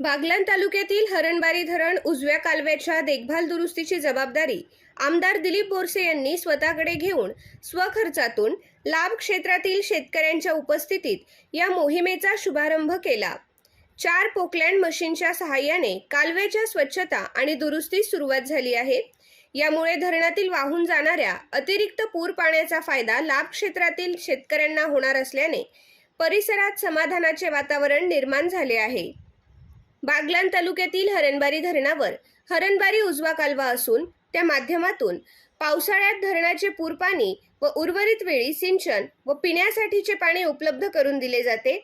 बागलाण तालुक्यातील हरणबारी धरण उजव्या कालव्याच्या देखभाल दुरुस्तीची जबाबदारी आमदार दिलीप बोरसे यांनी स्वतःकडे घेऊन स्वखर्चातून लाभ क्षेत्रातील शेतकऱ्यांच्या उपस्थितीत या मोहिमेचा शुभारंभ केला. चार पोकलँड मशीनच्या सहाय्याने कालव्याच्या स्वच्छता आणि दुरुस्तीस सुरुवात झाली आहे. यामुळे धरणातील वाहून जाणाऱ्या अतिरिक्त पूर पाण्याचा फायदा लाभ क्षेत्रातील शेतकऱ्यांना होणार असल्याने परिसरात समाधानाचे वातावरण निर्माण झाले आहे. बागलान तालुक्यातील हरणबारी धरणावर हरणबारी उजवा कालवा असून त्या माध्यमातून पावसाळ्यात धरणाचे पूरपाणी व उर्वरित वेळी सिंचन व पिण्यासाठीचे पाणी उपलब्ध करून दिले जाते.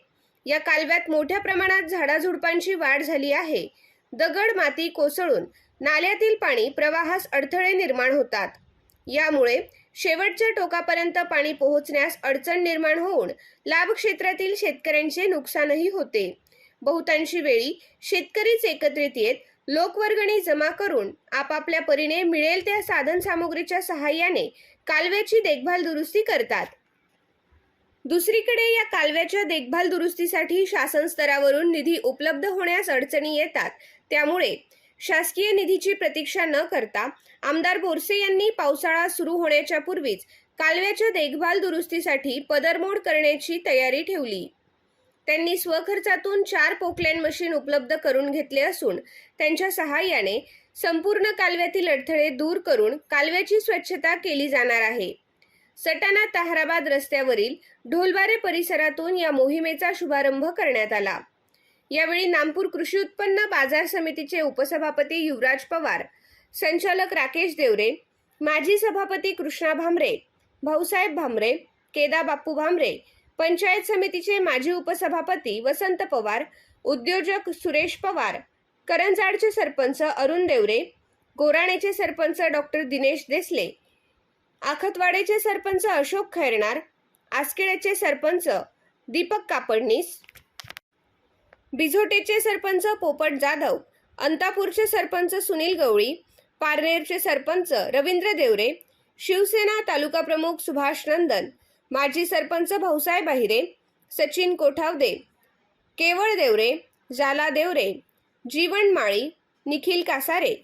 या कालव्यात मोठ्या प्रमाणात झाडाझुडपांची वाढ झाली आहे. दगड माती कोसळून नाल्यातील पाणी प्रवाहास अडथळे निर्माण होतात. यामुळे शेवटच्या टोकापर्यंत पाणी पोहोचण्यास अडचण निर्माण होऊन लाभ क्षेत्रातील शेतकऱ्यांचे नुकसानही होते. बहुतांशी वेळी शेतकरीच एकत्रित येत लोकवर्गणी जमा करून आपापल्या परीने मिळेल त्या साधन सामुग्रीच्या सहाय्याने कालव्याची देखभाल दुरुस्ती करतात. दुसरीकडे या कालव्याच्या देखभाल दुरुस्तीसाठी शासन स्तरावरून निधी उपलब्ध होण्यास अडचणी येतात. त्यामुळे शासकीय निधीची प्रतीक्षा न करता आमदार बोरसे यांनी पावसाळा सुरू होण्याच्या पूर्वीच कालव्याच्या देखभाल दुरुस्तीसाठी पदरमोड करण्याची तयारी ठेवली. त्यांनी स्वखर्चातून चार पोकलँड मशीन उपलब्ध करून घेतले असून त्यांच्या सहाय्याने संपूर्ण कालव्यातील अडथळे दूर करून कालव्याची स्वच्छता केली जाणार आहे. सटाणा ताहराबाद रस्त्यावरील ढोलबारे परिसरातून या मोहिमेचा शुभारंभ करण्यात आला. यावेळी नामपूर कृषी उत्पन्न बाजार समितीचे उपसभापती युवराज पवार संचालक राकेश देवरे माजी सभापती कृष्णा भामरे भाऊसाहेब भामरे केदा बाप्पू भामरे पंचायत समितीचे माजी उपसभापती वसंत पवार उद्योजक सुरेश पवार करंजाडचे सरपंच अरुण देवरे गोराणेचे सरपंच डॉक्टर दिनेश देसले आखतवाडेचे सरपंच अशोक खैरणार आसखेड्याचे सरपंच दीपक कापडनीस बिझोटेचे सरपंच पोपट जाधव अंतापूरचे सरपंच सुनील गवळी पारनेरचे सरपंच रवींद्र देवरे शिवसेना तालुका प्रमुख सुभाष नंदन माजी सरपंच भाऊसाहेब अहिरे सचिन कोठावदे केवळ देवरे जाला देवरे जीवन माळी निखिल कासारे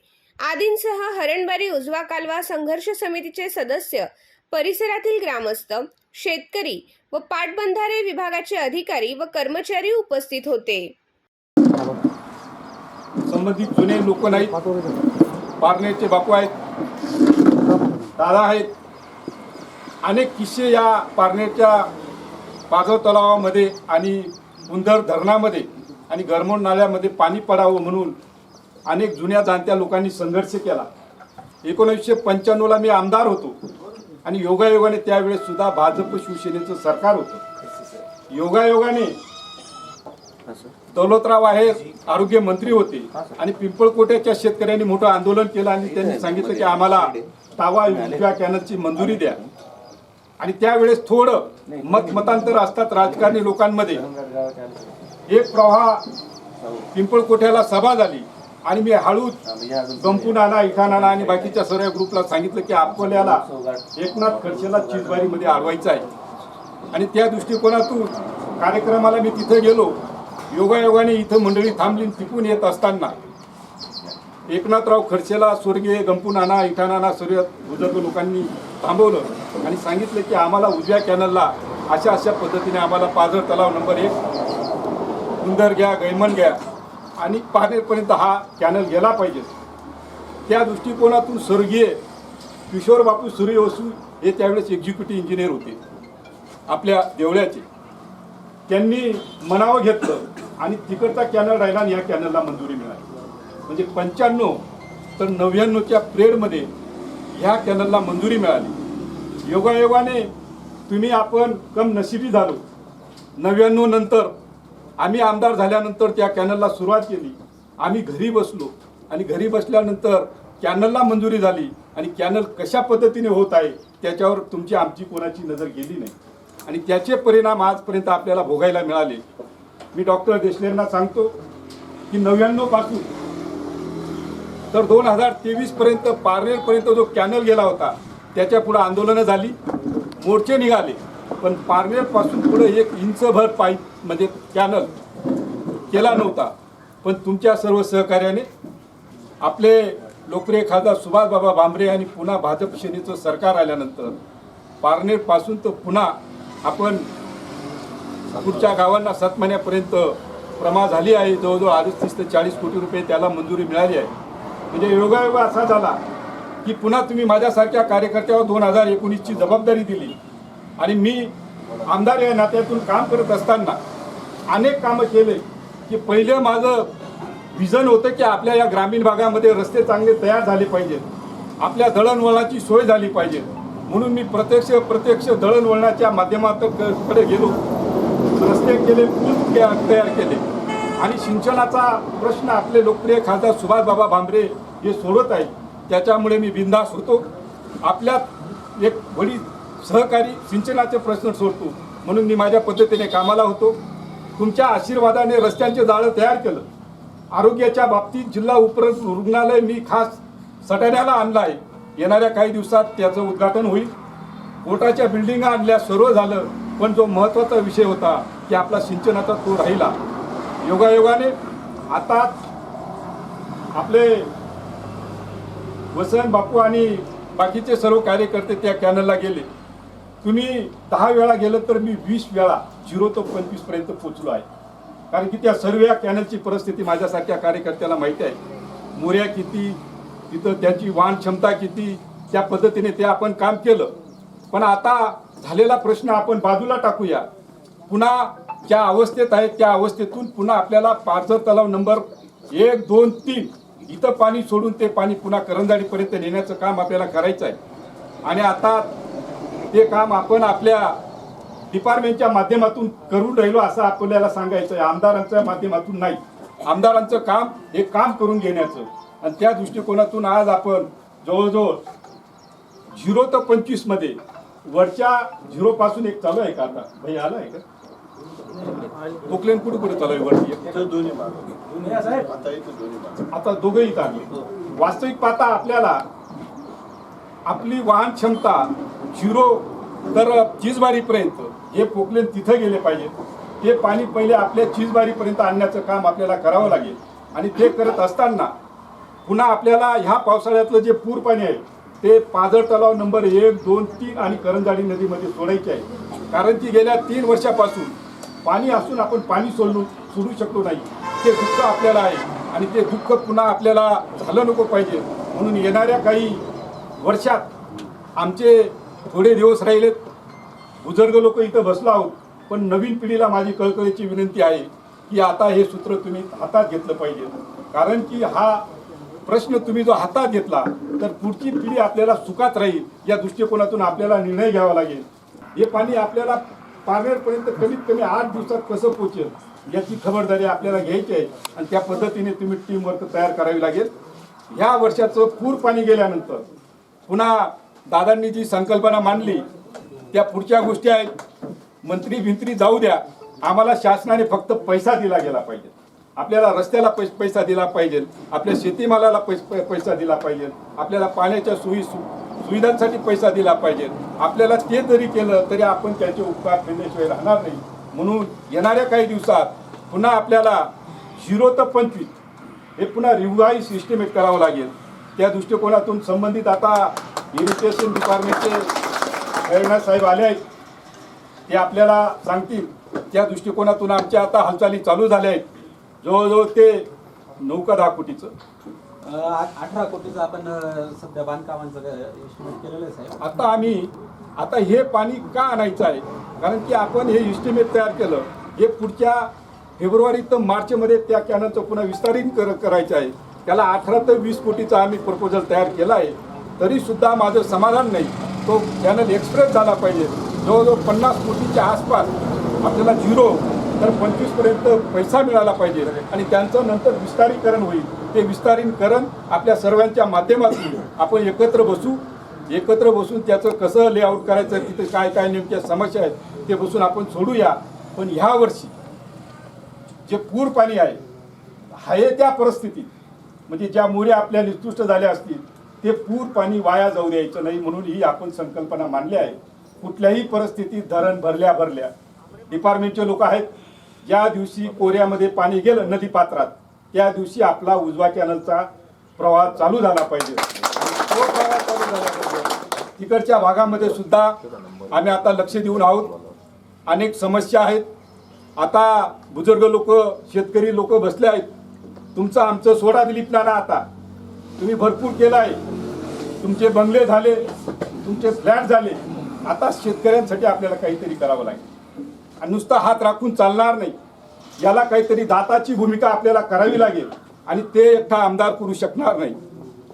आदींसह हरणबारी उजवा कालवा संघर्ष समितीचे सदस्य परिसरातील ग्रामस्थ शेतकरी व पाटबंधारे विभागाचे अधिकारी व कर्मचारी उपस्थित होते. संबंधित जुने लोक नाहीत. पारनेरचे बापू आहेत. दादा आहेत. अनेक किस्से या पारनेरच्या पाजव तलावामध्ये आणि उंदर धरणामध्ये आणि गरमोड नाल्यामध्ये पाणी पडावं म्हणून अनेक जुन्या जाणत्या लोकांनी संघर्ष केला. एकोणीसशे पंच्याण्णवला मी आमदार होतो आणि योगायोगाने त्यावेळेस सुद्धा भाजप शिवसेनेचं सरकार होतं. योगायोगाने दौलतराव आहे आरोग्य मंत्री होते आणि पिंपळकोट्याच्या शेतकऱ्यांनी मोठं आंदोलन केलं आणि त्यांनी सांगितलं की आम्हाला तावा उजव्या कॅनलची मंजुरी द्या. आणि त्यावेळेस थोडं मत मतांतर असतात राजकारणी लोकांमध्ये. एक प्रवाह पिंपळकोट्याला सभा झाली आणि मी हळूच गंपून आणा इठाण आणा आणि बाकीच्या सर्व ग्रुपला सांगितलं की अकोल्याला एकनाथ खडसेला चिजबारीमध्ये अडवायचं आहे. आणि त्या दृष्टिकोनातून कार्यक्रमाला मी तिथे गेलो. योगायोगाने इथं मंडळी थांबली तिकून येत असताना एकनाथराव खडसेला स्वर्गीय गंपू नाना इठा नाना सर्व बुजुर्ग लोकांनी थांबवलं आणि सांगितलं की आम्हाला उजव्या कॅनलला अशा अशा पद्धतीने आम्हाला पाझर तलाव नंबर एक उंदर घ्या गैमन घ्या आणि पानेरपर्यंत हा कॅनल गेला पाहिजे. त्या दृष्टिकोनातून स्वर्गीय किशोर बापू सूर्यवसू हे त्यावेळेस एक्झिक्युटिव्ह इंजिनियर होते. आपल्या देवळ्याचे. त्यांनी मनावं घेतलं आणि तिकडचा कॅनल राहिला आणि या कॅनलला मंजुरी मिळाली. म्हणजे पंच्याण्णव तर नव्याण्णवच्या प्रेडमध्ये ह्या कॅनलला मंजुरी मिळाली. योगायोगाने तुम्ही आपण कम नशिबी झालो. नव्याण्णव नंतर आम्ही आमदार झाल्यानंतर त्या कॅनलला सुरुवात केली. आम्ही घरी बसलो. आणि घरी बसल्यानंतर कॅनलला मंजुरी झाली. आणि कॅनल कशा पद्धतीने होत आहे त्याच्यावर तुमची आमची कोणाची नजर गेली नाही. आणि त्याचे परिणाम आजपर्यंत आपल्याला भोगायला मिळाले. मी डॉक्टर देशलेंना सांगतो की नव्याण्णवपासून तर दोन हजार तेवीसपर्यंत पारनेरपर्यंत जो कॅनल गेला होता त्याच्या पुढं आंदोलनं झाली मोर्चे निघाले. पण पारनेरपासून पुढे एक इंचभर पाईप म्हणजे कॅनल केला नव्हता. पण तुमच्या सर्व सहकार्याने आपले लोकप्रिय खासदार सुभाषबाबा भामरे आणि पुन्हा भाजप सेनेचं सरकार आल्यानंतर पारनेरपासून तर पुन्हा आपण पुढच्या गावांना सात महिन्यापर्यंत प्रमा झाली आहे. जवळजवळ अडतीस ते चाळीस कोटी रुपये त्याला मंजुरी मिळाली आहे. म्हणजे योगायोग असा झाला की पुन्हा तुम्ही माझ्यासारख्या कार्यकर्त्यावर दोन हजार एकोणीसची जबाबदारी दिली. आणि मी आमदार या नात्यातून काम करत असताना अनेक कामं केले की पहिलं माझं विजन होतं की आपल्या या ग्रामीण भागामध्ये रस्ते चांगले तयार झाले पाहिजेत. आपल्या दळणवळणाची सोय झाली पाहिजे. म्हणून मी प्रत्यक्ष प्रत्यक्ष दळणवळणाच्या माध्यमातकडे गेलो. रस्ते केले पूल तयार केले. आणि सिंचनाचा प्रश्न आपले लोकप्रिय खासदार सुभाषबाबा भांबरे हे सोडत आहे त्याच्यामुळे मी बिंदास होतो. आपल्यात एक वडी सहकारी सिंचनाचे प्रश्न सोडतो म्हणून मी माझ्या पद्धतीने कामाला होतो. तुमच्या आशीर्वादाने रस्त्यांचे जाळं तयार केलं. आरोग्याच्या बाबतीत जिल्हा उपर रुग्णालय मी खास सटाण्याला आणलं आहे. येणाऱ्या काही दिवसात त्याचं उद्घाटन होईल. कोर्टाच्या बिल्डिंगा आणल्या सर्व झालं पण जो महत्त्वाचा विषय होता की आपला सिंचनाचा तो राहिला. योगायोगाने आता आपले वसंत बापू आणि बाकीचे सर्व कार्यकर्ते त्या कॅनलला गेले. तुम्ही दहा वेळा गेलं तर मी वीस वेळा झिरो ते पंचवीसपर्यंत पोचलो आहे. कारण की त्या सर्व या कॅनलची परिस्थिती माझ्यासारख्या कार्यकर्त्याला माहिती आहे. मोऱ्या किती तिथं त्याची वाहन क्षमता किती त्या पद्धतीने ते आपण काम केलं. पण आता झालेला प्रश्न आपण बाजूला टाकूया. पुन्हा ज्या अवस्थेत आहे त्या अवस्थेतून पुन्हा आपल्याला पारजर तलाव नंबर एक दोन तीन इथं पाणी सोडून ते पाणी पुन्हा करंजाडीपर्यंत नेण्याचं काम आपल्याला करायचं आहे. आणि आता ते काम आपण आपल्या डिपार्टमेंटच्या माध्यमातून करून राहिलो असं आपल्याला सांगायचं आहे. आमदारांच्या माध्यमातून नाही. आमदारांचं काम हे काम करून घेण्याचं. आणि त्या दृष्टिकोनातून आज आपण जवळजवळ झिरो तर पंचवीसमध्ये वरच्या झिरोपासून एक चालू आहे का आता? भाई आलं आहे का? पोकलेन कुठे कुठे चालू आहे वरती? आता दोघंही चालले वास्तविक पाहता आपल्याला आपली वाहन क्षमता झिरो तर चीजबारीपर्यंत हे पोकलेन तिथं गेले पाहिजे. ते पाणी पहिले आपल्या चीजबारीपर्यंत आणण्याचं काम आपल्याला करावं लागेल. आणि ते करत असताना पुन्हा आपल्याला ह्या पावसाळ्यातलं जे पूर पाणी आहे ते पाझर तलाव नंबर एक दोन तीन आणि करंजाडी नदीमध्ये सोडायचे आहे. कारण की गेल्या तीन वर्षापासून पाणी असून आपण पाणी सोडू सोडू शकलो नाही. ते दुःख आपल्याला आहे आणि ते दुःख पुन्हा आपल्याला झालं नको पाहिजे. म्हणून येणाऱ्या काही वर्षात आमचे थोडे दिवस राहिलेत बुजुर्ग लोक इथं बसलो आहोत पण नवीन पिढीला माझी कळकळीची विनंती आहे की आता हे सूत्र तुम्ही हातात घेतलं पाहिजे. कारण की हा प्रश्न तुम्ही जो हातात घेतला तर पुढची पिढी आपल्याला सुखात राहील या दृष्टिकोनातून आपल्याला निर्णय घ्यावा लागेल. हे पाणी आपल्याला पारनेरपर्यंत कमीत कमी आठ दिवसात कसं पोचेल याची खबरदारी आपल्याला घ्यायची आहे आणि त्या पद्धतीने तुम्ही टीमवर्क तयार करावी लागेल. ह्या वर्षाचं पूर पाणी गेल्यानंतर पुन्हा दादांनी जी संकल्पना मांडली त्या पुढच्या गोष्टी आहेत. मंत्री भिंत्री जाऊ द्या. आम्हाला शासनाने फक्त पैसा दिला गेला पाहिजे. आपल्याला रस्त्याला पैस पैसा दिला पाहिजे. आपल्या शेतीमालाला पैस पै- पैसा दिला पाहिजे. आपल्याला पाण्याच्या सोयी सु सुविधांसाठी पैसा दिला पाहिजे. आपल्याला ते जरी केलं तरी आपण त्याचे उपकार घेण्याशिवाय राहणार नाही. म्हणून येणाऱ्या काही दिवसात पुन्हा आपल्याला झिरो तर पंचवीस हे पुन्हा रिवाईज सिस्टमेट करावं लागेल. त्या दृष्टिकोनातून संबंधित आता इरिगेशन डिपार्टमेंटचे खैरनाथ साहेब आले आहेत. ते आपल्याला सांगतील. त्या दृष्टिकोनातून आमच्या आता हालचाली चालू झाल्या आहेत. जवळजवळ ते नौका दहा कोटीचं. अठरा कोटीचं आपण सध्या बांधकामांचं एस्टिमेट केलेलं आहे साहेब. आता आम्ही आता हे पाणी का आणायचं आहे? कारण की आपण हे इस्टिमेट तयार केलं. हे पुढच्या फेब्रुवारी तर मार्चमध्ये त्या कॅनलचं पुन्हा विस्तारित कर करायचं आहे. त्याला अठरा ते वीस कोटीचा आम्ही प्रपोजल तयार केला आहे. तरीसुद्धा माझं समाधान नाही. तो कॅनल एक्सप्रेस झाला पाहिजे. जवळजवळ पन्नास कोटीच्या आसपास आपल्याला झिरो तर पंचवीसपर्यंत पैसा मिळाला पाहिजे. आणि त्यांचं नंतर विस्तारीकरण होईल. ते विस्तारीकरण आपल्या सर्वांच्या माध्यमातून आपण एकत्र बसू. एकत्र बसून त्याचं कसं लेआउट करायचं तिथे काय काय नेमक्या समस्या आहेत ते बसून आपण सोडूया. पण ह्या वर्षी जे पूर पाणी आहे आहे त्या परिस्थितीत म्हणजे ज्या मोऱ्या आपल्या निकृष्ट झाल्या असतील ते पूर पाणी वाया जाऊ द्यायचं नाही म्हणून ही आपण संकल्पना मांडली आहे. कुठल्याही परिस्थितीत धरण भरल्या भरल्या. डिपार्टमेंटचे लोक आहेत ज्या दिवशी कोऱ्यामध्ये पाणी गेलं नदी पात्रात त्या दिवशी आपला उजवा चॅनलचा प्रवाह चालू झाला पाहिजे. तो प्रवाह चालू झाला पाहिजे. तिकडच्या भागामध्ये सुद्धा आम्ही आता लक्ष देऊन आहोत. अनेक समस्या आहेत. आता बुजुर्ग लोक शेतकरी लोक बसले आहेत. तुमचं आमचं सोडा दिलीप नाना आता. तुम्ही भरपूर केलं आहे तुमचे बंगले झाले तुमचे फ्लॅट झाले. आता शेतकऱ्यांसाठी आपल्याला काहीतरी करावं लागेल. आणि नुसता हात राखून चालणार नाही. याला काहीतरी दाताची भूमिका आपल्याला करावी लागेल आणि ते एकटा आमदार करू शकणार नाही.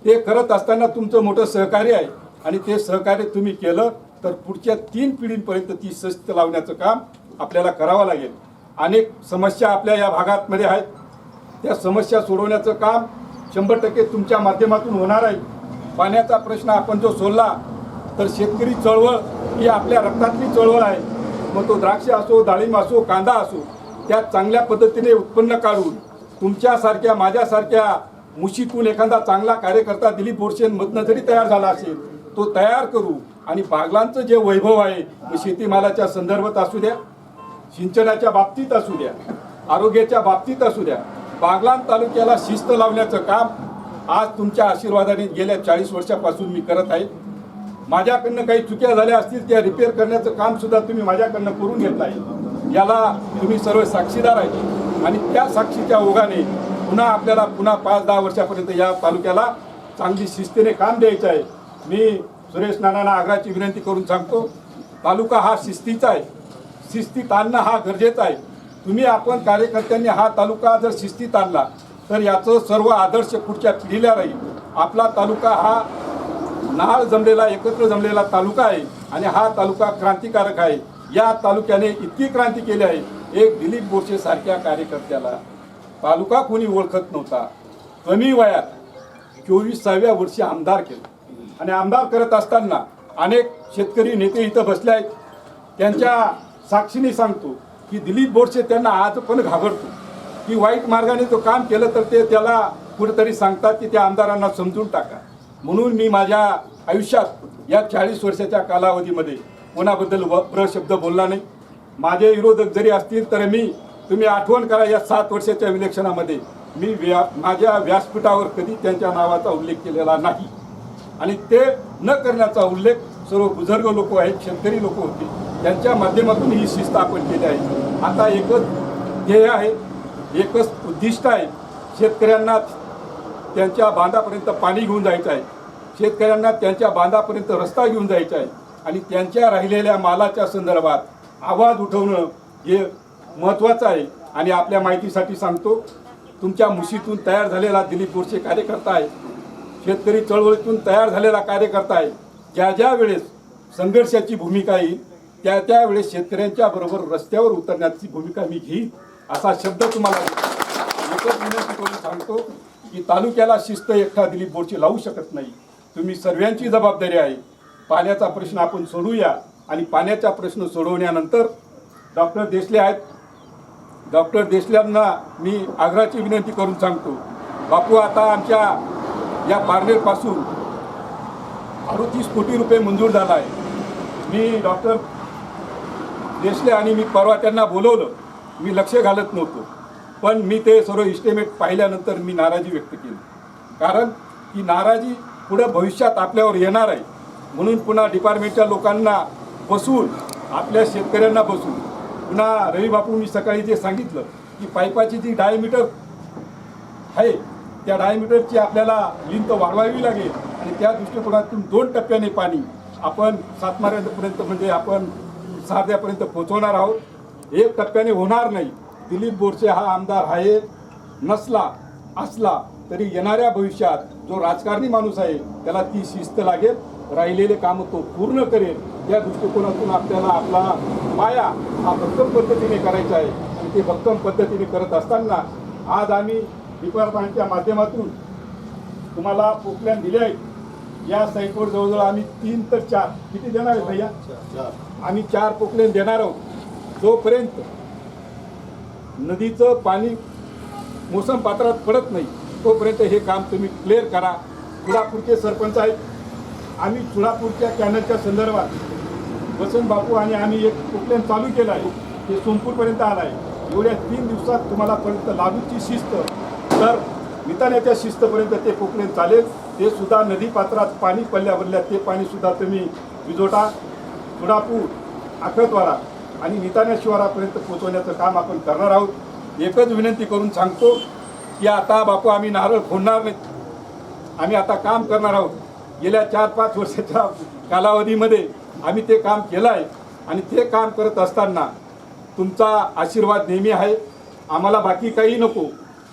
ते करत असताना तुमचं मोठं सहकार्य आहे आणि ते सहकार्य तुम्ही केलं तर पुढच्या तीन पिढींपर्यंत ती शिस्त लावण्याचं काम आपल्याला करावं लागेल. अनेक समस्या आपल्या या भागातमध्ये आहेत. त्या समस्या सोडवण्याचं काम शंभर टक्के तुमच्या माध्यमातून होणार आहे. पाण्याचा प्रश्न आपण जो सोडला तर शेतकरी चळवळ ही आपल्या रक्तातली चळवळ आहे. मग तो द्राक्ष असो डाळिंब असो कांदा असो त्या चांगल्या पद्धतीने उत्पन्न काढून तुमच्यासारख्या माझ्यासारख्या मुशीतून एखादा चांगला कार्यकर्ता दिलीप बोरशेंमधनं जरी तयार झाला असेल तो तयार करू आणि बागलांचं जे वैभव आहे ते शेतीमालाच्या संदर्भात असू द्या सिंचनाच्या बाबतीत असू द्या आरोग्याच्या बाबतीत असू द्या बागलान तालुक्याला शिस्त लावण्याचं काम आज तुमच्या आशीर्वादाने गेल्या चाळीस वर्षापासून मी करत आहे. माझ्याकडनं काही चुक्या झाल्या असतील त्या रिपेअर करण्याचं कामसुद्धा तुम्ही माझ्याकडनं करून घेतलं आहे. याला तुम्ही सर्व साक्षीदार आहे आणि त्या साक्षीच्या ओघाने पुन्हा आपल्याला पुन्हा पाच दहा वर्षापर्यंत या तालुक्याला चांगली शिस्तीने काम द्यायचं आहे. मी सुरेश नानांना आग्राची विनंती करून सांगतो तालुका हा शिस्तीचा आहे. शिस्तीत आणणं हा गरजेचा आहे. तुम्ही आपण कार्यकर्त्यांनी हा तालुका जर शिस्तीत आणला तर याचं सर्व आदर्श पुढच्या पिढीला राहील. आपला तालुका हा नाळ जमलेला एकत्र जमलेला तालुका आहे. आणि हा तालुका क्रांतिकारक आहे. या तालुक्याने इतकी क्रांती केली आहे. एक दिलीप बोरसे सारख्या कार्यकर्त्याला तालुका कोणी ओळखत नव्हता. कमी वयात चोवीसाव्या वर्षी आमदार केलं. आणि आमदार करत असताना अनेक शेतकरी नेते इथं बसले आहेत. त्यांच्या साक्षीने सांगतो की दिलीप बोरसे त्यांना आज पण घाबरतो. की वाईट मार्गाने तो काम केलं तर ते त्याला कुठेतरी सांगतात की त्या आमदारांना समजून टाका. म्हणून मी माझ्या आयुष्यात या चाळीस वर्षाच्या कालावधीमध्ये कोणाबद्दल व शब्द बोलला नाही. माझे विरोधक जरी असतील तर मी तुम्ही आठवण करा या सात वर्षाच्या विलक्षणामध्ये मी व्या माझ्या व्यासपीठावर कधी त्यांच्या नावाचा उल्लेख केलेला नाही. आणि ते न करण्याचा उल्लेख सर्व बुजुर्ग लोक आहेत शेतकरी लोक होते त्यांच्या माध्यमातून ही शिस्त आपण केली आहे. आता एकच ध्येय आहे एकच उद्दिष्ट आहे शेतकऱ्यांना त्यांच्या बांधापर्यंत पाणी घेऊन जायचं आहे. शेतकऱ्यांना त्यांच्या बांधापर्यंत रस्ता घेऊन जायचा आहे. आणि त्यांच्या राहिलेल्या मालाच्या संदर्भात आवाज उठवणं हे महत्त्वाचं आहे. आणि आपल्या माहितीसाठी सांगतो तुमच्या मुशीतून तयार झालेला दिलीप बोरसे कार्यकर्ता आहे. शेतकरी चळवळीतून तयार झालेला कार्यकर्ता आहे. ज्या ज्या वेळेस संघर्षाची भूमिका येईल त्या त्यावेळेस शेतकऱ्यांच्या बरोबर रस्त्यावर उतरण्याची भूमिका मी घेईन असा शब्द तुम्हाला एकच विनंती करून सांगतो की तालुक्याला शिस्त एकटा दिलीप बोरचे लावू शकत नाही. तुम्ही सर्वांची जबाबदारी आहे. पाण्याचा प्रश्न आपण सोडवूया आणि पाण्याचा प्रश्न सोडवण्यानंतर डॉक्टर देसले आहेत. डॉक्टर देसल्यांना मी आग्रहाची विनंती करून सांगतो बापू आता आमच्या या पार्लेरपासून अडतीस कोटी रुपये मंजूर झाला आहे. मी डॉक्टर देसले आणि मी परवा त्यांना बोलवलं मी लक्ष घालत नव्हतो. पण मी ते सर्व इस्टिमेट पाहिल्यानंतर मी नाराजी व्यक्त केली. कारण ही नाराजी पुढं भविष्यात आपल्यावर येणार आहे. म्हणून पुन्हा डिपार्टमेंटच्या लोकांना बसून आपल्या शेतकऱ्यांना बसून पुन्हा रवी बापू मी सकाळी जे सांगितलं की पाईपाची जी डायमीटर आहे त्या डायमीटरची आपल्याला लिंत वाढवावी लागेल आणि त्या दृष्टिकोनातून दोन टप्प्याने पाणी आपण सातमाऱ्यापर्यंत म्हणजे आपण साध्यापर्यंत पोहोचवणार आहोत. एक टप्प्याने होणार नाही. दिलीप बोरसे हा आमदार आहे. नसला असला तरी येणाऱ्या भविष्यात जो राजकारणी माणूस आहे त्याला ती शिस्त लागेल. राहिलेले कामं तो पूर्ण करेल या दृष्टिकोनातून आपल्याला आपला पाया हा भक्कम पद्धतीने करायचा आहे. आणि ते भक्कम पद्धतीने करत असताना आज आम्ही डिपार्टमेंटच्या माध्यमातून तुम्हाला पोकल्यान दिले आहेत. या साईटवर जवळजवळ आम्ही तीन तर चार. किती देणार आहे भैया? आम्ही चार पोकलेन देणार आहोत. जोपर्यंत नदीचं पाणी मोसम पात्रात पडत नाही तोपर्यंत हे काम तुम्ही क्लिअर करा. चुडापूरचे सरपंच आहेत. आम्ही चुडापूरच्या कॅनलच्या संदर्भात वसंत बापू आणि आम्ही एक पोकलेन चालू केलं आहे ते सोमपूरपर्यंत आलं आहे. एवढ्या तीन दिवसात तुम्हाला पर्यंत लागूची शिस्त तर निताण्याच्या शिस्तपर्यंत ते पोकलेन चालेल. ते सुद्धा नदीपात्रात पाणी पडल्या ते पाणीसुद्धा तुम्ही विजोटा सोडापूर आखतवाडा आणि निताण्या शिवारापर्यंत पोहोचवण्याचं काम आपण करणार आहोत. एकच विनंती करून सांगतो की आता बापू आम्ही नारळ फोडणार नाहीत. आम्ही आता काम करणार आहोत. गेल्या चार पाच वर्षाच्या कालावधीमध्ये आम्ही ते काम केलं आहे आणि ते काम करत असताना तुमचा आशीर्वाद नेहमी आहे. आम्हाला बाकी काही नको.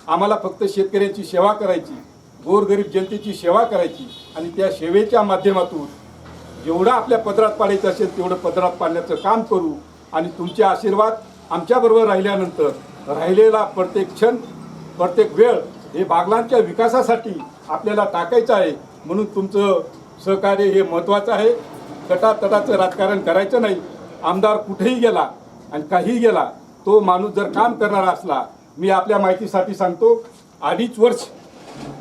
आम्हाला फक्त शेतकऱ्यांची सेवा करायची गोरगरीब जनतेची सेवा करायची आणि त्या सेवेच्या माध्यमातून जेवढं आपल्या पदरात पाडायचं असेल तेवढं पदरात पाडण्याचं काम करू आणि तुमचे आशीर्वाद आमच्याबरोबर राहिल्यानंतर राहिलेला प्रत्येक क्षण प्रत्येक वेळ हे बागलांच्या विकासासाठी आपल्याला टाकायचं आहे. म्हणून तुमचं सहकार्य हे महत्त्वाचं आहे. तटातटाचं राजकारण करायचं नाही. आमदार कुठेही गेला आणि काहीही गेला तो माणूस जर काम करणारा असला मी आपल्या माहितीसाठी सांगतो अडीच वर्ष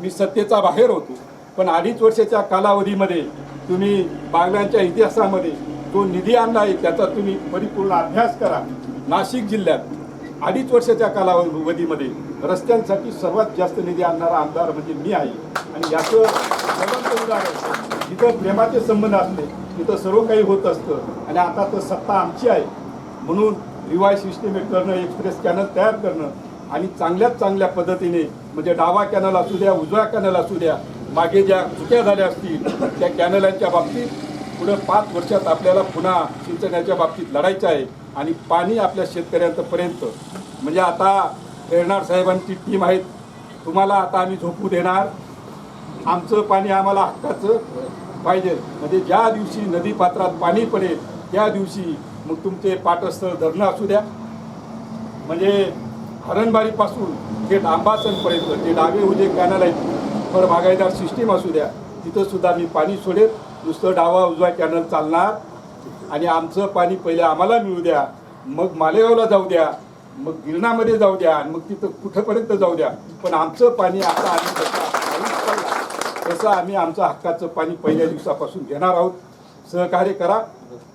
मी सत्तेचा बाहेर होतो. पण अडीच वर्षाच्या कालावधीमध्ये तुम्ही बांगल्यांच्या इतिहासामध्ये जो निधी आणला आहे त्याचा तुम्ही परिपूर्ण अभ्यास करा. नाशिक जिल्ह्यात अडीच वर्षाच्या कालावधीमध्ये रस्त्यांसाठी सर्वात जास्त निधी आणणारा आमदार म्हणजे मी आहे आणि याचं सर्वांचं उदाहरण. जिथं प्रेमाचे संबंध असले तिथं सर्व काही होत असतं. आणि आता तर सत्ता आमची आहे. म्हणून रिवाय सिस्टमेट करणं एक्सप्रेस कॅनल तयार करणं आणि चांगल्यात चांगल्या पद्धतीने म्हणजे डावा कॅनल असू द्या उजव्या कॅनल असू द्या मागे ज्या चुक्या झाल्या असतील त्या कॅनलांच्या बाबतीत पुढं पाच वर्षात आपल्याला पुन्हा सिंचनाच्या बाबतीत लढायचं आहे. आणि पाणी आपल्या शेतकऱ्यांपर्यंत. म्हणजे आता खेळणार साहेबांची टीम आहेत. तुम्हाला आता आम्ही झोपू देणार. आमचं पाणी आम्हाला हक्काचं पाहिजे. म्हणजे ज्या दिवशी नदी पात्रात पाणी पडेल त्या दिवशी मग तुमचे पाठस्थळ धरणं असू द्या. म्हणजे हरणबारीपासून थेट आंबासनपर्यंत ते डावे उजे कॅनल आहेत. फळ बागायदार सिस्टीम असू द्या. तिथंसुद्धा मी पाणी सोडेल. नुसतं डावा उजवा कॅनल चालणार. आणि आमचं पाणी पहिले आम्हाला मिळू द्या. मग मालेगावला जाऊ द्या. मग गिरणामध्ये जाऊ द्या आणि मग तिथं कुठंपर्यंत जाऊ द्या. पण आमचं पाणी आता आम्ही तसं आम्ही आमचं हक्काचं पाणी पहिल्या दिवसापासून घेणार आहोत. सहकार्य करा.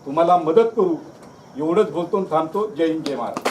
तुम्हाला मदत करू. एवढंच बोलतो थांबतो. जय हिंद जय महाराज